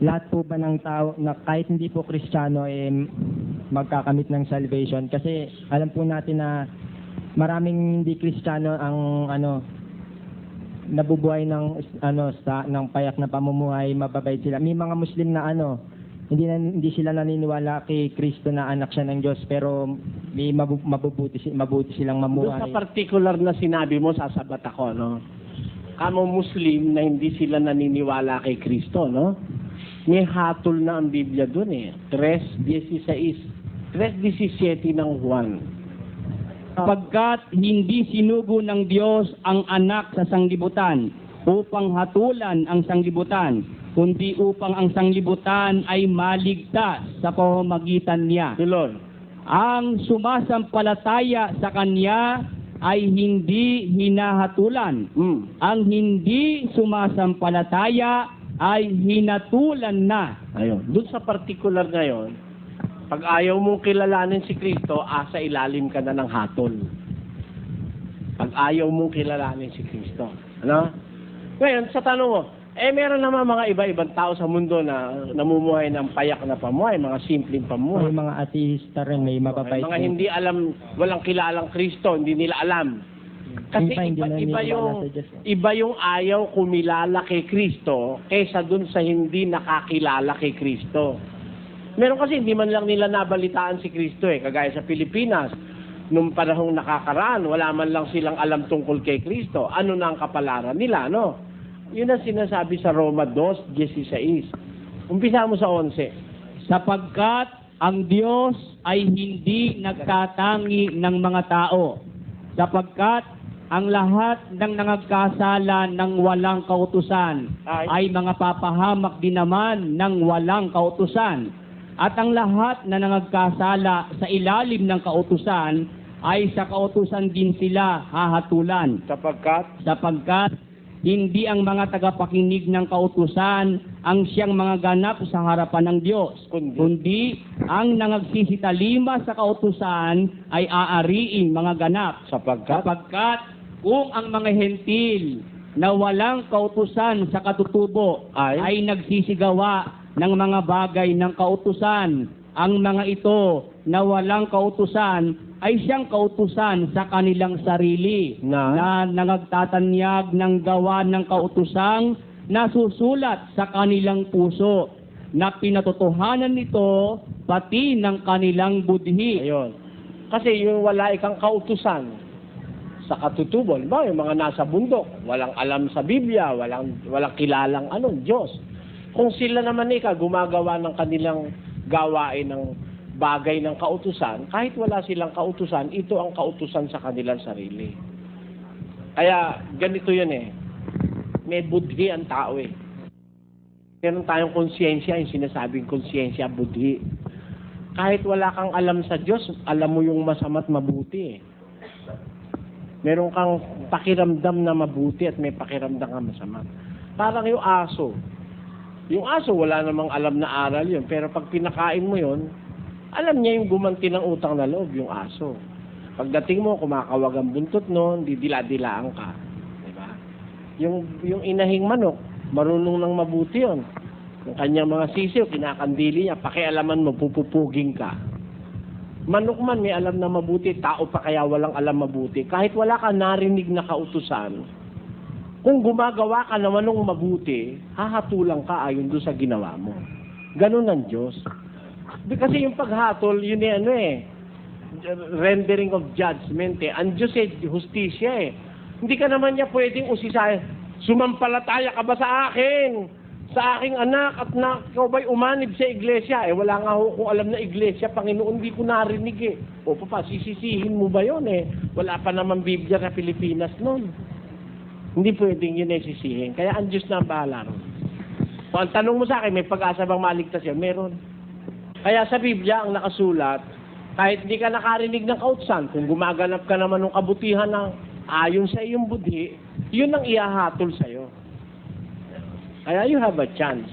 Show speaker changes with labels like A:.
A: lahat po ba ng tao na kahit hindi po Kristiyano eh magkakamit ng salvation kasi alam po natin na maraming hindi Kristiyano ang ano nabubuhay ng ano sa ng payak na pamumuhay mababait sila may mga Muslim na ano hindi na, hindi sila naniniwala kay Kristo na anak siya ng Diyos pero may mabu, mabubuti mabuti silang
B: Doon sa
A: mamuhay
B: particular na sinabi mo, sasabat ako, no? Kamo Muslim na hindi sila naniniwala kay Kristo, no? May hatol na ang Biblia doon eh. 3.16. 3.17 ng Juan.
C: Sapagkat hindi sinugo ng Diyos ang anak sa sanglibutan upang hatulan ang sanglibutan, kundi upang ang sanglibutan ay maligtas sa pamamagitan niya.
B: Tuloy.
C: Ang sumasampalataya sa Kanya ay hindi hinahatulan.
B: Hmm.
C: Ang hindi sumasampalataya ay hinatulan na.
B: Ayun. Doon sa particular na yon, pag ayaw mong kilalanin si Kristo, asa ilalim ka na ng hatol. Pag ayaw mong kilalanin si Kristo. Ano? Ngayon, sa tanong mo, eh meron naman mga iba-ibang tao sa mundo na namumuhay ng payak na pamuhay, mga simpleng
A: may
B: pamuhay.
A: mga ateista rin may mababait
B: mga hindi alam, walang kilalang Kristo, hindi nila alam. Kasi
A: hindi
B: iba, iba yung
A: Diyos.
B: iba yung ayaw kumilala kay Kristo kaysa dun sa hindi nakakilala kay Kristo. Meron kasi hindi man lang nila nabalitaan si Kristo eh, kagaya sa Pilipinas. Nung panahong nakakaraan, wala man lang silang alam tungkol kay Kristo. Ano na ang kapalaran nila, no? Yun ang sinasabi sa Roma 2.16. Umpisa mo sa 11.
C: sapagkat ang Diyos ay hindi nagtatangi ng mga tao, sapagkat ang lahat ng nangagkasala ng walang kautusan
B: Ay.
C: ay mga papahamak din naman ng walang kautusan. At ang lahat na nangagkasala sa ilalim ng kautusan ay sa kautusan din sila hahatulan
B: Sapagkat
C: sapagkat hindi ang mga tagapakinig ng kautusan ang siyang mga ganap sa harapan ng Diyos,
B: Kundi-
C: kundi ang nangagsisitalima sa kautusan ay aariing mga ganap.
B: sapagkat
C: Sapagkat kung ang mga hentil na walang kautusan sa katutubo
B: Ay?
C: ay nagsisigawa ng mga bagay ng kautusan, ang mga ito na walang kautusan ay siyang kautusan sa kanilang sarili
B: Na?
C: na nangagtatanyag ng gawa ng kautusang nasusulat sa kanilang puso na pinatotohanan nito pati ng kanilang budhi.
B: Ayun. Kasi yung wala ikang kautusan sa katutubo, ba yung mga nasa bundok, walang alam sa Biblia, walang walang kilalang ano, Diyos. Kung sila naman ika gumagawa ng kanilang gawain ng bagay ng kautusan, kahit wala silang kautusan, ito ang kautusan sa kanilang sarili. Kaya ganito yun eh. May budhi ang tao eh. Meron tayong konsyensya, yung sinasabing konsyensya, budhi kahit wala kang alam sa Diyos, alam mo yung masama't mabuti eh. Meron kang pakiramdam na mabuti at may pakiramdam ka masama. Parang yung aso. Yung aso, wala namang alam na aral yun. Pero pag pinakain mo yun, alam niya yung gumanti ng utang na loob, yung aso. Pagdating mo, kumakawag ang buntot noon, didila-dilaan ka. Diba? Yung, yung inahing manok, marunong nang mabuti yun. Yung kanyang mga sisiw, kinakandili niya, pakialaman mo, pupupuging ka. Manok man may alam na mabuti, tao pa kaya walang alam mabuti. Kahit wala ka narinig na kautusan, kung gumagawa ka naman ng mabuti, hahatulang ka ayon doon sa ginawa mo. Ganun ang Diyos. Di kasi yung paghatol, yun eh, ano eh, rendering of judgment eh. Ang Diyos eh, justisya eh. Hindi ka naman niya pwedeng usisahin, sumampalataya ka ba sa akin? Sa aking anak at na ikaw ba'y umanib sa iglesia? Eh wala nga ho kung alam na iglesia, Panginoon, hindi ko narinig eh. O papa, sisisihin mo ba yon eh? Wala pa naman Biblia sa Pilipinas noon. Hindi pwedeng yun eh sisihin. Kaya ang Diyos na ang bahala ron. Kung ang tanong mo sa akin, may pag-asa bang maligtas yan? Meron. Kaya sa Biblia, ang nakasulat, kahit hindi ka nakarinig ng kautsan, kung gumaganap ka naman ng kabutihan ng ayon sa iyong budhi, yun ang ihahatol sa'yo. Kaya you have a chance.